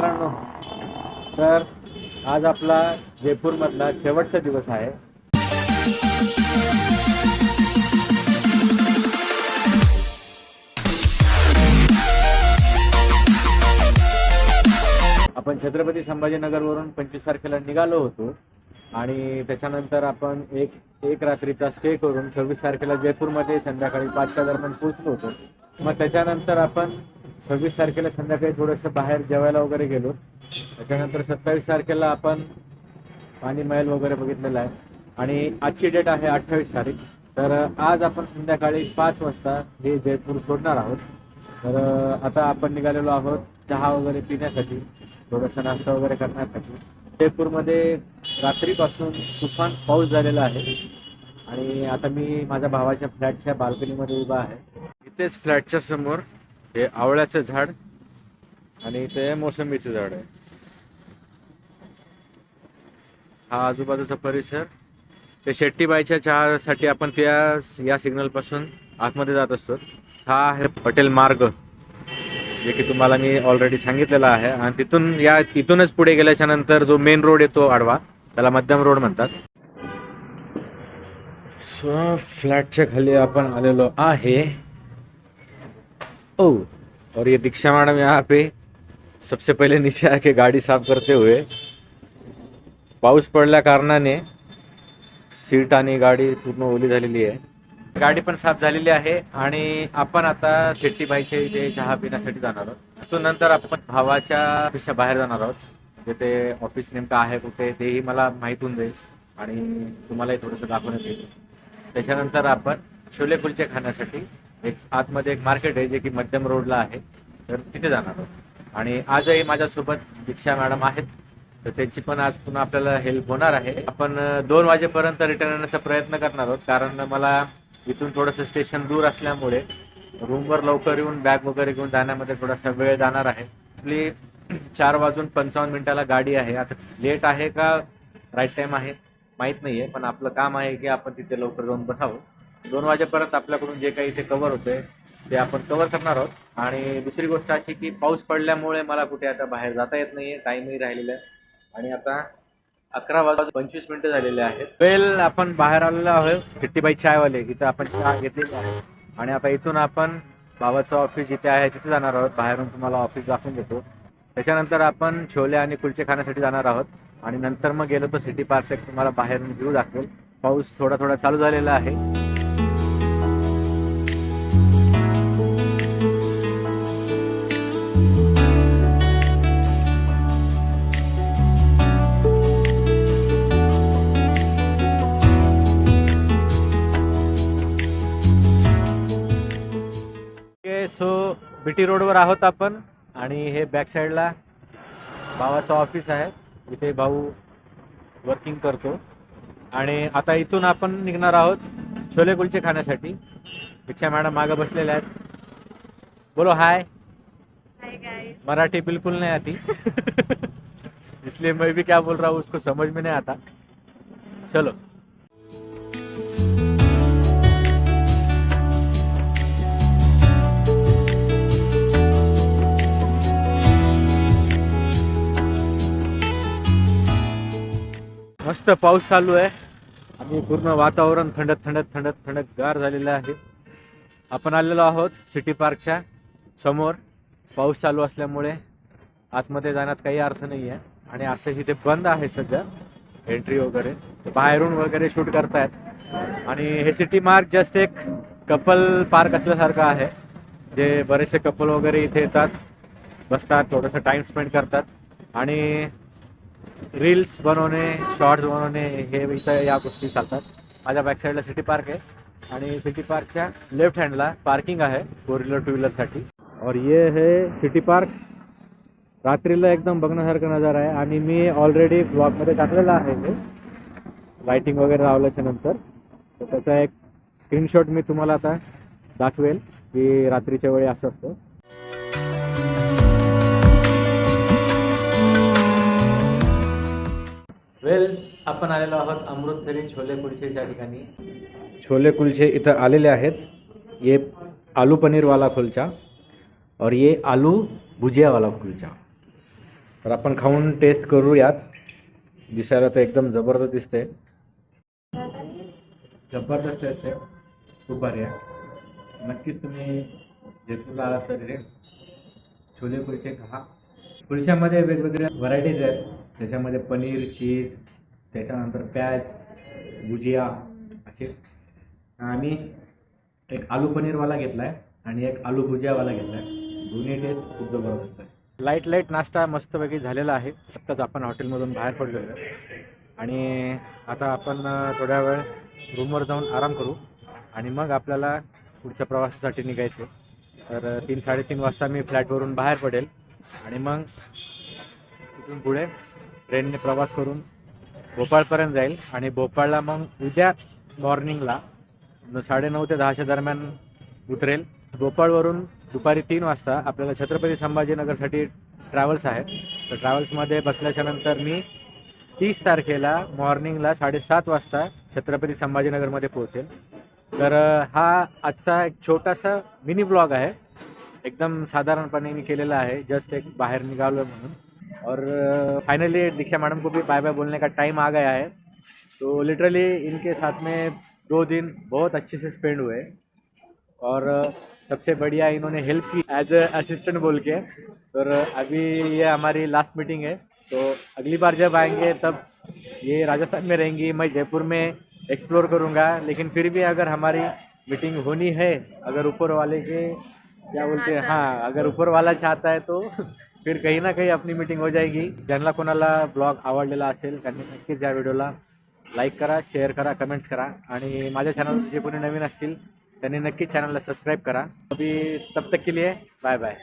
मित्रांनो तर आज आपला जयपूरमधला शेवटचा दिवस आहे. आपण छत्रपती संभाजीनगरवरून पंचवीस तारखेला निघालो होतो आणि त्याच्यानंतर आपण एक एक रात्रीचा स्टे करून सव्वीस तारखेला जयपूरमध्ये संध्याकाळी पाचच्या दरम्यान पोहोचलो होतो. मग त्याच्यानंतर आपण सव्वीस तारखेला संध्याकाळी थोडंसं बाहेर जेवायला वगैरे गेलो. त्याच्यानंतर सत्तावीस तारखेला आपण पाणी मैल वगैरे बघितलेला आहे. आणि आजची डेट आहे अठ्ठावीस तारीख. तर आज आपण संध्याकाळी पाच वाजता हे जयपूर सोडणार आहोत. तर आता आपण निघालेलो आहोत चहा वगैरे पिण्यासाठी थोडासा नाश्ता वगैरे करण्यासाठी. जयपूरमध्ये रात्रीपासून तुफान पाऊस झालेला आहे. आणि आता मी माझ्या भावाच्या फ्लॅटच्या बाल्कनीमध्ये उभा आहे. इथेच फ्लॅटच्या समोर हे आवळ्याचं झाड आणि इथे मोसंबीचं झाड आहे. हा आजूबाजूचा परिसर. ते शेट्टीबाईच्या चहासाठी आपण त्या या सिग्नलपासून आतमध्ये जात असतो. हा आहे पटेल मार्ग जे की तुम्हाला मी ऑलरेडी सांगितलेला आहे. आणि तिथून या इथूनच पुढे गेल्याच्यानंतर जो मेन रोड येतो आडवा त्याला मध्यम रोड म्हणतात. सो फ्लॅटच्या खाली आपण आलेलो आहे. ओ और ये दीक्षा मैडम यहाँ पे सबसे पहले नीचे आके गाड़ी साफ करते हुए पाऊस पडल्या कारणाने सीट आणि गाडी पूर्ण ओली झालेली आहे. गाडी पण साफ झालेली आहे आणि आपण आता शेट्टीबाईच्या इथे चहा पिण्यासाठी जाणार आहोत. तो नंतर आपण भावाच्या ऑफिसच्या बाहेर जाणार आहोत. म्हणजे ते ऑफिस नेमकं आहे कुठे तेही मला माहीत होऊन जाईल आणि तुम्हालाही थोडंसं दाखवण्यात येईल. त्याच्यानंतर आपण छोले कुलचे खाण्यासाठी एक आतमध्ये एक मार्केट आहे जे की मध्यम रोडला आहे. तर तिथे जाणार आहोत. आणि आजही माझ्यासोबत दीक्षा मॅडम आहेत. तर त्यांची पण आज पुन्हा आपल्याला हेल्प होणार आहे. आपण दोन वाजेपर्यंत रिटर्न येण्याचा प्रयत्न करणार आहोत. कारण मला इथून थोडंसं स्टेशन दूर असल्यामुळे रूमवर लवकर येऊन बॅग वगैरे घेऊन जाण्यामध्ये थोडासा वेळ जाणार आहे. आपली चार वाजून पंचावन्न मिनिटाला गाडी आहे. आता लेट आहे का? राईट टाइम आहे. माहीत नाहीये. पण आपलं काम आहे की आपण तिथे लवकर जाऊन बसावं. दोन वाजेपर्यंत आपल्याकडून जे काही इथे कव्हर होते ते आपण कव्हर करणार आहोत. आणि दुसरी गोष्ट अशी की पाऊस पडल्यामुळे मला कुठे आता बाहेर जाता येत नाहीये टाईमही राहिलेला आहे. आणि आता अकरा वाजून पंचवीस मिनिटं झालेले आहेत. वेल आपण बाहेर आलेलो आहोत किट्टीबाई चायवाले इथं आपण चहा घेतलेली आहे. आणि आता इथून आपण बाबाचं ऑफिस जिथे आहे तिथे जाणार आहोत. बाहेरून तुम्हाला ऑफिस दाखवून देतो. त्याच्यानंतर आपण छोले आणि कुलचे खाण्यासाठी जाणार आहोत. आणि नंतर मग गेलो तर सिटी पार्कचा एक तुम्हाला बाहेरून व्ह्यू दाखवेल. पाऊस थोडा थोडा चालू झालेला आहे. बीटी रोडवर आहोत आपण आणि हे बॅक साईडला भावाचं ऑफिस आहे. इथे भाऊ वर्किंग करतो. आणि आता इथून आपण निघणार आहोत छोले कुलचे खाण्यासाठी. दीक्षा मॅडम मागं बसलेल्या आहेत. बोलो हाय मराठी बिल्कुल नहीं आती. इसलिए मैं भी क्या बोल रहा हूँ उसको समझ में नहीं आता. चलो. मस्त पाऊस चालू आहे. आणि पूर्ण वातावरण थंडत थंडत थंडत थंडत गार झालेलं आहे. आपण आलेलो आहोत सिटी पार्कच्या समोर. पाऊस चालू असल्यामुळे आतमध्ये जाण्यात काही अर्थ नाही आहे. आणि असं इथे बंद आहे सध्या एंट्री वगैरे. बाहेरून वगैरे शूट करतायत. आणि हे सिटी मार्क जस्ट एक कपल पार्क असल्यासारखं आहे. जे बरेचसे कपल वगैरे इथे येतात बसतात थोडंसं टाइम स्पेंड करतात. आणि रील्स बनवणे शॉर्ट्स बनवणे हे इथं या गोष्टी चालतात. माझ्या बॅक साईडला सिटी पार्क आहे आणि सिटी पार्कच्या लेफ्ट हँडला पार्किंग आहे फोर व्हीलर टू व्हीलरसाठी और ये है सिटी पार्क रात्रीला एकदम बघण्यासारखा नजारा आहे आणि मी ऑलरेडी ब्लॉगमध्ये टाकलेला आहे हे. लाइटिंग वगैरे लावल्याच्या नंतर. तर त्याचा एक स्क्रीनशॉट मी तुम्हाला आता दाखवेल की रात्रीच्या वेळी असं असतं. वेल आपण आलेलो आहोत अमृतसरी छोले कुलचेच्या ठिकाणी. छोले कुलचे इथं आलेले आहेत. ये आलू पनीरवाला कुलचा और ये आलू भुजियावाला कुलचा तर आपण खाऊन टेस्ट करूयात. दिसायला तर एकदम जबरदस्त दिसते जबरदस्त टेस्ट आहे खूप भारी आहे. नक्कीच तुम्ही जयपूरला आलात तर छोले कुलचे खा. कुलच्यामध्ये वेगवेगळ्या व्हरायटीज आहेत. त्याच्यामध्ये पनीर चीज त्याच्यानंतर प्याज भुजिया असे. आम्ही एक आलू पनीरवाला घेतला आहे आणि एक आलू भुजियावाला घेतला आहे दोन्ही टेस्ट खूप जबरदस्त आहे. लाइट लाइट नाश्ता मस्तपैकी झालेला आहे. आत्ताच आपण हॉटेलमधून बाहेर पडलेलो आहे. आणि आता आपण थोड्या वेळ रूमवर जाऊन आराम करू. आणि मग आपल्याला पुढच्या प्रवासासाठी निघायचं तर तीन साडेतीन वाजता मी फ्लॅटवरून बाहेर पडेल. आणि मग तिथून पुढे ट्रेनने प्रवास करून भोपाळपर्यंत जाईल आणि भोपाळला मग उद्या मॉर्निंगला साडेनऊ ते दहाच्या दरम्यान उतरेल. भोपाळवरून दुपारी तीन वाजता आपल्याला छत्रपती संभाजीनगरसाठी ट्रॅव्हल्स आहेत. तर ट्रॅव्हल्समध्ये बसल्याच्या नंतर मी तीस तारखेला मॉर्निंगला साडेसात वाजता छत्रपती संभाजीनगरमध्ये पोहोचेल. तर हा आजचा एक छोटासा मिनी ब्लॉग आहे. एकदम साधारणपणे मी केलेला आहे. जस्ट एक बाहेर निघालं म्हणून. और फाइनली दीक्षा मैडम को भी बाय बाय बोलने का टाइम आ गया है। तो लिटरली इनके साथ में दो दिन बहुत अच्छे से स्पेंड हुए। और सबसे बढ़िया इन्होंने हेल्प की एज असिस्टेंट बोल के। और अभी ये हमारी लास्ट मीटिंग है। तो अगली बार जब आएँगे तब ये राजस्थान में रहेंगी मैं जयपुर में एक्सप्लोर करूँगा। लेकिन फिर भी अगर हमारी मीटिंग होनी है अगर ऊपर वाले के क्या बोलते हैं। हाँ अगर ऊपर वाला चाहता है तो फिर कहीं ना कहीं अपनी मीटिंग हो जाएगी। ज्यांना कोणाला ब्लॉग आवडलेला असेल त्यांनी नक्कीच या व्हिडिओला लाईक करा शेअर करा कमेंट्स करा. आणि माझ्या चॅनल जे कोणी नवीन असतील त्यांनी नक्कीच चॅनलला सबस्क्राईब करा. अभी तब तक के लिए बाय बाय